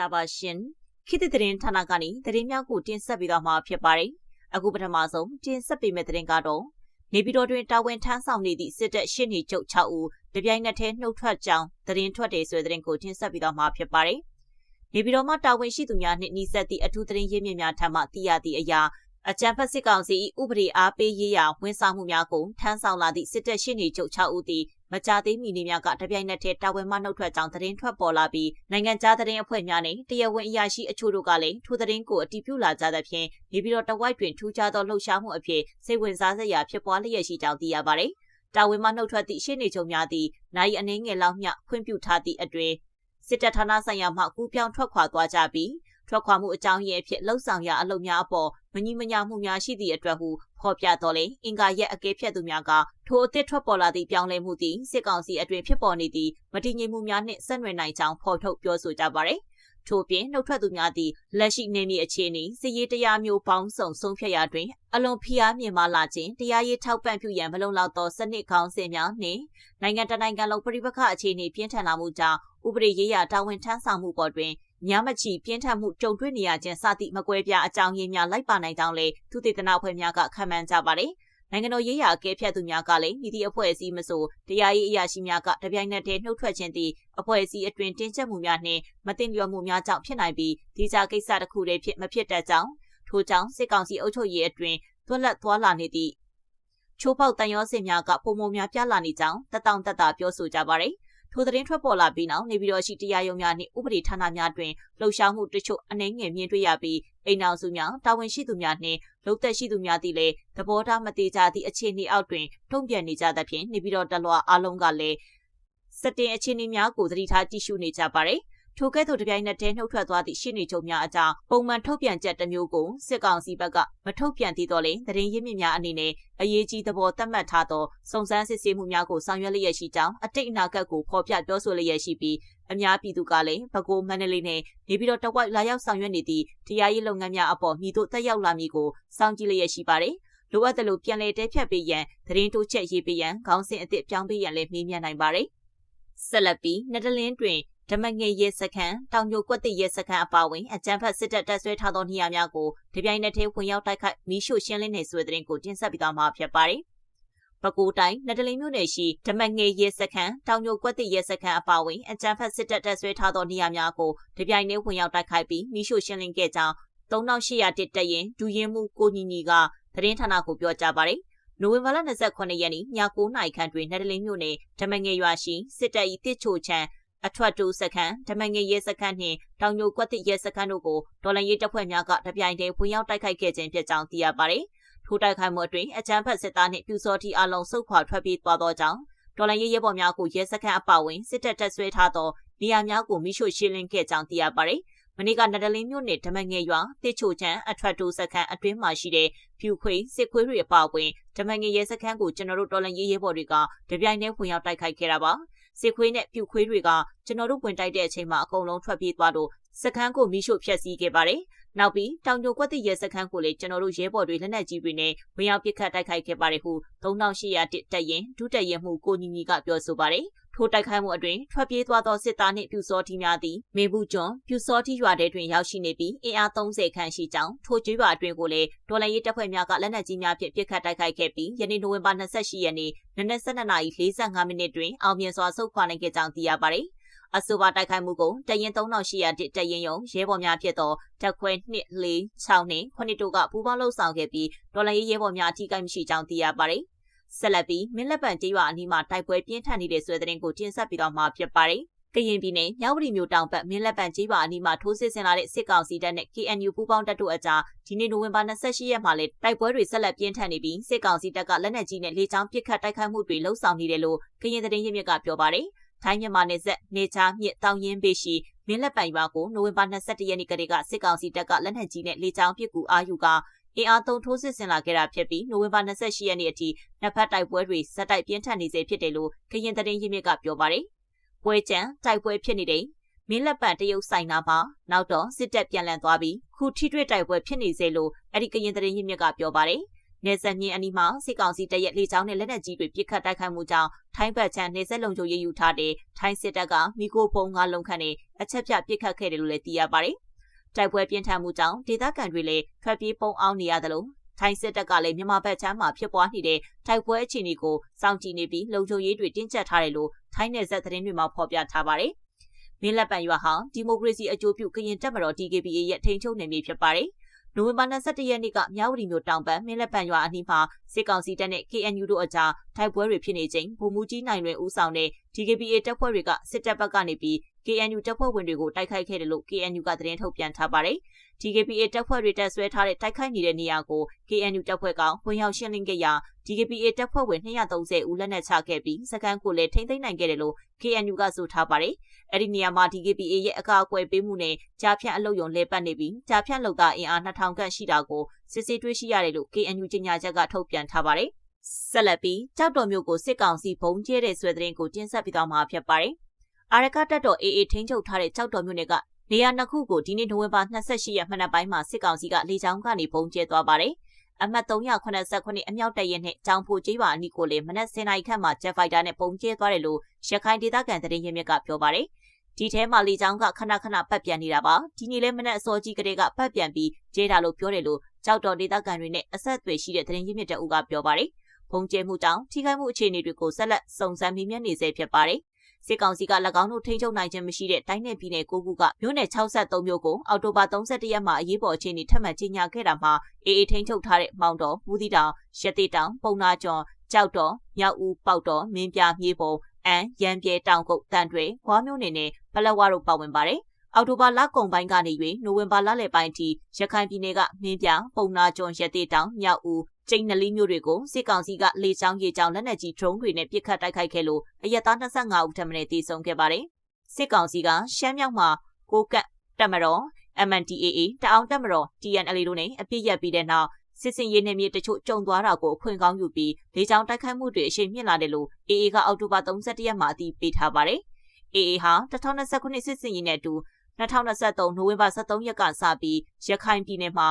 ္ဂလာပါရှင်ခေတ်သစ်သတင်းဌာနကနေသတင်းများကိုတင်ဆက်ပေးသွားမှာဖြစ်ပါတယ်အခုပထမဆုံးတင်ဆက်ပေးမယ့်သတင်းကတော့နေပြည်တော်တွင်တာဝန်ထမ်းဆောင်နေသည့်စစ်တပ်ရှင်းနေချုပ်6ဦးတပြိုင်နက်တည်းနှုတ်ထွက်ကြောင်းသတင်းထွက်တယ်ဆိုတဲ့သတင်းကိုတင်ဆက်ပေးသွားမှာဖြစ်ပါတယ်နေပြည်တော်မှာတာဝန်ရှိသူများနှင့်နှိစက်သည့်အထူးသတင်းရင်းမြစ်များထံမှသိရသည့်အရာအကြံဖက်စစ်ကောင်စီဥပဒေအားပေးရေးရာဝန်ဆောင်မှုများကိုထမ်းဆောင်လာသည့်စစ်တပ်ရှင်းနေချုပ်6ဦးသည် မကြသေးမီနေများကတပြိုင်နက်တည်းတာဝန်မှနှုတ်ထွက်ကြောင်းသတင်းထွက်ပေါ်လာပြီးနိုင်ငံခြားသတင်းအဖွဲ့များနဲ့တရားဝင်အရာရှိအချို့တို့ကလည်းထိုသတင်းကိုအတည်ပြုလာကြသဖြင့်နေပြည်တော်တဝိုက်တွင်ထူးခြားသောလှုပ်ရှားမှုအဖြစ်စိတ်ဝင်စားစရာဖြစ်ပွားလျက်ရှိကြောင်းသိရပါတယ်။တာဝန်မှနှုတ်ထွက်သည့်ရှင်းနေချုပ်များသည်နိုင်အနေငယ်လောက်မျှခွင့်ပြုထားသည့်အတွင်စစ်တပ်ဌာနဆိုင်ရာမှကူးပြောင်းထွက်ခွာသွားကြပြီး ထွက်ခွာမှုအကြောင်းရင်းအဖြစ်လှုပ်ဆောင်ရအလုပ်များအပေါ်မညီမညာမှုများရှိသည့်အတွက်ဟုဖော်ပြတော်လဲအင်္ဂါရက်အကဲဖြတ်သူများကထိုအသစ်ထွက်ပေါ်လာသည့်ပြောင်းလဲမှုသည်စစ်ကောင်စီအတွင်ဖြစ်ပေါ်နေသည့်မတည်ငြိမ်မှုများနှင့်ဆက်နွယ်နိုင်ကြောင်းဖော်ထုတ်ပြောဆိုကြပါရယ်ထို့ပြင်နှုတ်ထွက်သူများသည်လက်ရှိနေမည်အခြေအနေစည်ရေးတရားမျိုးပေါင်းစုံဆုံးဖြတ်ရာတွင် အလွန်ဖိအားမြင်မာလာခြင်းတရားရေးထောက်ပံ့ပြုရန်မလုံလောက်သောစနစ်ကောင်းစဉ်များနှင့်နိုင်ငံတကာနိုင်ငံလုံးပြည်ပခအခြေအနေပြင်းထန်လာမှုကြောင့်ဥပဒေရေးရာတာဝန်ထမ်းဆောင်မှုပေါ်တွင် ညမချီပြင်းထန်မှုကြုံတွေ့နေရခြင်းစသည့်မကွဲပြားအကြောင်းရင်းများလိုက်ပါနိုင်ကြောင်းလည်းသူတေသနာအဖွဲ့များကခံမှန်းကြပါတယ်။နိုင်ငံတော်ရေးရာအကဲဖြတ်သူများကလည်းမိသည့်အဖွဲ့အစည်းမဆိုတရားရေးအရာရှိများကတပြိုင်နက်တည်းနှုတ်ထွက်ခြင်းသည့်အဖွဲ့အစည်းအတွင်တင်းကျပ်မှုများနှင့်မတင်လျော်မှုများကြောင့်ဖြစ်နိုင်ပြီးဒီကြကိစ္စတစ်ခုတည်းဖြစ်မဖြစ်တတ်ကြောင်းထို့ကြောင့်စစ်ကောင်စီအုပ်ချုပ်ရေးအတွင်သွက်လက်သွားလာနေသည့်ချိုးပေါက်တန်ရောစင်များကပုံမများပြလာနေကြောင်းတတောင်တတပြောဆိုကြပါရယ်။ ထိုသတင်းထွက်ပေါ်လာပြီးနောက်နေပြည်တော်ရှိတရားရုံးများနှင့်ဥပဒေဌာနများတွင်လှုပ်ရှားမှုတချို့အနှဲငယ်မြင်တွေ့ရပြီးအိမ်အောင်စုများတာဝန်ရှိသူများနှင့်လုံသက်ရှိသူများသည်လည်းသဘောထားမတိကြသည့်အခြေအနေအောက်တွင်ထုံ့ပြန်နေကြသဖြင့်နေပြည်တော်တလွားအလုံးကလည်းစတင်အခြေအနေများကိုသတိထားကြည့်ရှုနေကြပါရယ် ထိုကဲ့သို့တပြိုင်နက်တည်းနှုတ်ထွက်သွားသည့်ရှင်းနေချုပ်များအကြောင်းပုံမှန်ထုတ်ပြန်ချက်တစ်မျိုးကိုစစ်ကောင်စီဘက်ကမထုတ်ပြန်သေးတော့လေသတင်းရင်းမြစ်များအနေနဲ့အရေးကြီးသဘောသတ်မှတ်ထားသောစုံစမ်းစစ်ဆေးမှုများကိုဆောင်ရွက်လျက်ရှိကြောင်းအတိတ်အနာဂတ်ကိုဖော်ပြပြောဆိုလျက်ရှိပြီးအများပြည်သူကလည်းဘကိုးမန္တလေးနဲ့နေပြည်တော်တဝိုက်လာရောက်ဆောင်ရွက်နေသည့်တရားရေးလုပ်ငန်းများအပေါ်မြည်တို့တက်ရောက်လာမည်ကိုစောင့်ကြည့်လျက်ရှိပါတယ်လိုအပ်သလိုပြန်လည်တဲဖြတ်ပေးရန်သတင်းတိုးချက်ရေးပေးရန်ခေါင်းစဉ်အသစ်ပြောင်းပေးရန်လည်းမေးမြန်းနိုင်ပါတယ်ဆက်လက်ပြီးနဒလင်းတွင် ဓမငယ်ရဲစခန်းတောင်ညိုကွက်တိရဲစခန်းအပါအဝင်အကြမ်းဖက်စစ်တပ်တပ်ဆွဲထားသောနေရာများကိုတပြိုင်နက်တည်းဝင်ရောက်တိုက်ခိုက်မီးရှို့ရှင်းလင်းနေဆိုတဲ့သတင်းကိုတင်ဆက်ပေးသွားမှာဖြစ်ပါတယ်။ပဲခူးတိုင်းနဒလိန်မြို့နယ်ရှိဓမငယ်ရဲစခန်းတောင်ညိုကွက်တိရဲစခန်းအပါအဝင်အကြမ်းဖက်စစ်တပ်တပ်ဆွဲထားသောနေရာများကိုတပြိုင်တည်းဝင်ရောက်တိုက်ခိုက်ပြီးမီးရှို့ရှင်းလင်းခဲ့ကြောင်း3800တစ်တရင်ဒူရင်မှုကိုညီညီကသတင်းဌာနကိုပြောကြားပါတယ်။နိုဝင်ဘာလ28ရက်နေ့ည9:00နာရီခန့်တွင်နဒလိန်မြို့နယ်ဓမငယ်ရွာရှိစစ်တပ်၏တစ်ချိုချံ အထွတ်တူစခန်းဓမငယ်ရဲစခန်းနှင့်တောင်ညိုကွက်တိရဲစခန်းတို့ကိုဒေါ်လာရေးတပ်ဖွဲ့များကတပြိုင်တည်းဝင်ရောက်တိုက်ခိုက်ခဲ့ခြင်းဖြစ်ကြောင်းသိရပါတယ်။ထိုတိုက်ခိုက်မှုအတွင်းအကြမ်းဖက်စစ်သားနှင့်ပြူစောတိအလုံးစုခွာထွက်ပြေးသွားသောကြောင့်ဒေါ်လာရေးရဲဘော်များကိုရဲစခန်းအပဝင်စစ်တပ်တပ်ဆွဲထားသောနေရာများကိုမိရှို့ရှင်းလင်းခဲ့ကြောင်းသိရပါတယ်။မနေ့ကနဒလင်းမြို့နယ်ဓမငယ်ရွာတစ်ချိုချံအထွတ်တူစခန်းအတွင်းမှာရှိတဲ့ဖြူခွေစစ်ခွေးတွေအပအဝင်ဓမငယ်ရဲစခန်းကိုကျွန်တော်တို့တော်လန်ရေးရဲဘော်တွေကတပြိုင်တည်းဝင်ရောက်တိုက်ခိုက်ခဲ့တာပါ။ စစ်ခွေးနဲ့ပြူခွေးတွေကကျွန်တော်တို့ဝင်တိုက်တဲ့အချိန်မှာအကုန်လုံးထွက်ပြေးသွားလို့စခန်းကိုမိရှို့ဖျက်ဆီးခဲ့ပါတယ်။နောက်ပြီးတောင်ညိုကွက်တိရဲစခန်းကိုလည်းကျွန်တော်တို့ရဲဘော်တွေလက်နက်ကြီးတွေနဲ့ဝင်ရောက်ပစ်ခတ်တိုက်ခိုက်ခဲ့ပါတယ်ဟု3800တက်ရင်ဒုတက်ရင်မှုကိုညီညီကပြောဆိုပါတယ်။ ထိုတိုက်ခိုက်မှုအတွင်းထွက်ပြေးသွားသောစစ်သားနှင့်ပြူစောထီများသည်မေဘူးကျွန်းပြူစောထီရွာထဲတွင်ရောက်ရှိနေပြီးအင်အား30ခန့်ရှိကြောင်းထိုကျွေးရွာအတွင်းကိုလည်းဒေါ်လာရေးတပ်ဖွဲ့များကလက်နက်ကြီးများဖြင့်ပစ်ခတ်တိုက်ခိုက်ခဲ့ပြီးယနေ့နိုဝင်ဘာ28ရက်နေ့နနက်12:45မိနစ်တွင်အောင်မြင်စွာဆုတ်ခွာနိုင်ခဲ့ကြောင်းသိရပါတယ်။အဆိုပါတိုက်ခိုက်မှုကိုတရင်3800တတရင်ယုံရဲဘော်များဖြစ်သောတက်ခွဲ2 4 6နှင့်9တို့ကပူးပေါင်းလှုပ်ဆောင်ခဲ့ပြီးဒေါ်လာရေးရဲဘော်များအထူးကိမရှိကြောင်းသိရပါတယ်။ ဆက်လက်ပြီးမင်းလက်ပံကျေးရွာအနီးမှာတိုက်ပွဲပြင်းထန်နေတဲ့ဆွဲတဲ့ကိုတင်ဆက်ပြီးတော့မှာဖြစ်ပါတယ်။ကရင်ပြည်နယ်မြောက်ဝတီမြို့တောင်ဘက်မင်းလက်ပံကျေးရွာအနီးမှာထိုးစစ်ဆင်လာတဲ့စစ်ကောင်စီတပ်နဲ့ KNU ပူးပေါင်းတပ်တို့အကြားဒီနေ့နိုဝင်ဘာ28ရက်မှာလည်းတိုက်ပွဲတွေဆက်လက်ပြင်းထန်နေပြီးစစ်ကောင်စီတပ်ကလက်နက်ကြီးနဲ့လေကြောင်းပစ်ခတ်တိုက်ခိုက်မှုတွေလှုံ့ဆော်နေတယ်လို့ကရင်သတင်းရင်းမြစ်ကပြောပါတယ်။ထိုင်းမြန်မာနယ်စပ်နေချာမြစ်တောင်ရင်ပေရှိမင်းလက်ပံရွာကိုနိုဝင်ဘာ22ရက်နေ့ကတည်းကစစ်ကောင်စီတပ်ကလက်နက်ကြီးနဲ့လေကြောင်းပစ်ကူအာယူက အင်အားသုံးထိုးစစ်ဆင်လာခဲ့တာဖြစ်ပြီးနိုဝင်ဘာ28ရက်နေ့အထိနှစ်ဖက်တိုက်ပွဲတွေဇက်တိုက်ပြင်းထန်နေစေဖြစ်တယ်လို့ကရင်သတင်းရင်းမြစ်ကပြောပါတယ်။ပွဲကြံတိုက်ပွဲဖြစ်နေတဲ့မင်းလက်ပံတရုတ်ဆိုင်နာမှာနောက်တော့စစ်တပ်ပြန်လည်သွားပြီးခုထိတွေ့တိုက်ပွဲဖြစ်နေစေလို့အဲ့ဒီကရင်သတင်းရင်းမြစ်ကပြောပါတယ်။နေဆက်မြင်းအနီးမှာစစ်ကောင်စီတပ်ရဲ့လေကြောင်းနဲ့လက်နက်ကြီးတွေပစ်ခတ်တိုက်ခိုက်မှုကြောင့်ထိုင်းဘက်ချမ်းနေဆက်လုံခြုံရေးယူထားတဲ့ထိုင်းစစ်တပ်ကမိโกဖုံငါလုံးခန့်နဲ့အချက်ပြပစ်ခတ်ခဲ့တယ်လို့လည်းသိရပါတယ်။ တိုက်ပွဲပြင်းထန်မှုကြောင့်ဒေသခံတွေလည်းဖက်ပြေးပုံအောင်နေရတယ်လို့ထိုင်းစစ်တပ်ကလည်းမြန်မာဘက်ချမ်းမှာဖြစ်ပွားနေတဲ့တိုက်ပွဲအခြေအနေကိုစောင့်ကြည့်နေပြီးလုံခြုံရေးတွေတင်းကျပ်ထားတယ်လို့ထိုင်းနယ်စပ်သတင်းတွေမှာဖော်ပြထားပါတယ်။မင်းလက်ပံရွာဟာဒီမိုကရေစီအကျိုးပြုကရင်တပ်မတော် DKBA ရဲ့ထိန်းချုပ်နယ်မြေဖြစ်ပါတယ်။နိုဝင်ဘာ21ရက်နေ့ကမြဝတီမြို့တောင်ဘက်မင်းလက်ပံရွာအနီးမှာစစ်ကောင်စီတပ်နဲ့ KNU တို့အကြားတိုက်ပွဲတွေဖြစ်နေချိန်ဗိုလ်မှူးကြီးနိုင်လွင်ဦးဆောင်တဲ့ DKBA တပ်ဖွဲ့တွေကစစ်တပ်ဘက်ကနေပြီး KNU တပ်ဖွဲ့ဝင်တွေကိုတိုက်ခိုက်ခဲ့တယ်လို့ KNU ကသတင်းထုတ်ပြန်ထားပါတယ်။ DKBA တပ်ဖွဲ့တွေတပ်ဆွဲထားတဲ့တိုက်ခိုက်နေတဲ့နေရာကို KNU တပ်ဖွဲ့ကဝင်ရောက်ရှင်းလင်းခဲ့ရာ DKBA တပ်ဖွဲ့ဝင်230ဦးလက်နက်ချခဲ့ပြီးစကန်ကိုလည်းထိမ့်သိမ်းနိုင်ခဲ့တယ်လို့ KNU ကဆိုထားပါတယ်။အဲ့ဒီနေရာမှာ DKBA ရဲ့အကာအကွယ်ပေးမှုနဲ့ကြားဖြန့်အလုပ်ယုံလဲပတ်နေပြီးကြားဖြန့်လုပ်သားအင်အား2000ခန့်ရှိတာကိုစစ်ဆေးတွေ့ရှိရတယ်လို့ KNU ကြေညာချက်ကထုတ်ပြန်ထားပါတယ်။ဆက်လက်ပြီးကြောက်တော်မျိုးကိုစစ်ကောင်စီဘုံကျဲတဲ့ဆွဲတဲ့ရင်ကိုတင်ဆက်ပြီးတော့မှာဖြစ်ပါတယ်။ အာရကတပ်တော် AA ထိန်းချုပ်ထားတဲ့ကြောက်တော်မျိုးတွေကနေရာနှစ်ခုကိုဒီနေ့နိုဝင်ဘာ28ရက်မနက်ပိုင်းမှာစစ်ကောင်စီကလေကြောင်းကနေပုံကျဲသွားပါတယ်။အမှတ်389အမြောက်တရဲနဲ့ကြောင်ဖိုကျေးပါအနီးကိုလည်းမနက်10:00နာရီခန့်မှာဂျက်ဖိုက်တာနဲ့ပုံကျဲသွားတယ်လို့ရခိုင်ဒေသခံသတင်းရင်းမြစ်ကပြောပါတယ်။ဒီထဲမှာလေကြောင်းကခဏခဏပတ်ပြန်နေတာပါ။ဒီနေ့လည်းမနက်အစောကြီးကလေးကပတ်ပြန်ပြီးကျဲတာလို့ပြောတယ်လို့ကြောက်တော်ဒေသခံတွေနဲ့အဆက်အသွယ်ရှိတဲ့သတင်းရင်းမြစ်တအုပ်ကပြောပါတယ်။ပုံကျဲမှုကြောင့်ထိခိုက်မှုအခြေအနေတွေကိုဆက်လက်စုံစမ်းမိမြတ်နေဆဲဖြစ်ပါတယ်။ စစ်ကောင်စီက၎င်းတို့ထိန်းချုပ်နိုင်ခြင်းမရှိတဲ့တိုင်းနယ်ပြည်နယ်၉ခုကမြို့နယ်63မြို့ကိုအော်တိုဘာ31ရက်မှာအရေးပေါ်အခြေအနေထပ်မံကြေညာခဲ့တာမှာအေအေထိန်းချုပ်ထားတဲ့မောင်တော်၊မူသီတောင်၊ရတေတောင်၊ပုံနာကျော်၊ကြောက်တော်၊မြောက်ဦး၊ပေါက်တော်၊မင်းပြမြေပုံအန်ရန်ပြဲတောင်ကုတ်တန်တွေခွားမျိုးနယ်နဲ့ပလက်ဝတို့ပါဝင်ပါတယ်။ အော်တိုဘာလကုန်ပိုင်းကနေ၍နိုဝင်ဘာလလယ်ပိုင်းထိရခိုင်ပြည်နယ်ကမင်းပြပုံနာကျွန်းရတေတောင်မြောက်ဦးကျိန်နလီမျိုးတွေကိုစစ်ကောင်စီကလေကြောင်းရေကြောင်းလက်နက်ကြီး drone တွေနဲ့ပစ်ခတ်တိုက်ခိုက်ခဲ့လို့အရက်သား25ဦးထပ်မံတေဆုံးခဲ့ပါတယ်။စစ်ကောင်စီကရှမ်းမြောက်မှာကိုကတ်တက်မတော် MNDAA တအောင်တက်မတော် TNLA တို့နဲ့အပြစ်ရက်ပြီးတဲ့နောက်စစ်စင်ရေးနယ်မြေတချို့ကြုံသွားတာကိုအခွင့်ကောင်းယူပြီးလေကြောင်းတိုက်ခိုက်မှုတွေအရှိန်မြင့်လာတယ်လို့ AA ကအောက်တိုဘာ31ရက်မှာအတည်ပြုထားပါတယ်။ AA ဟာ2029ခုနှစ်စစ်စင်ရေးနဲ့အတူ 2023နိုဝင်ဘာ23ရက်ကစပြီးရခိုင်ပြည်နယ်မှာ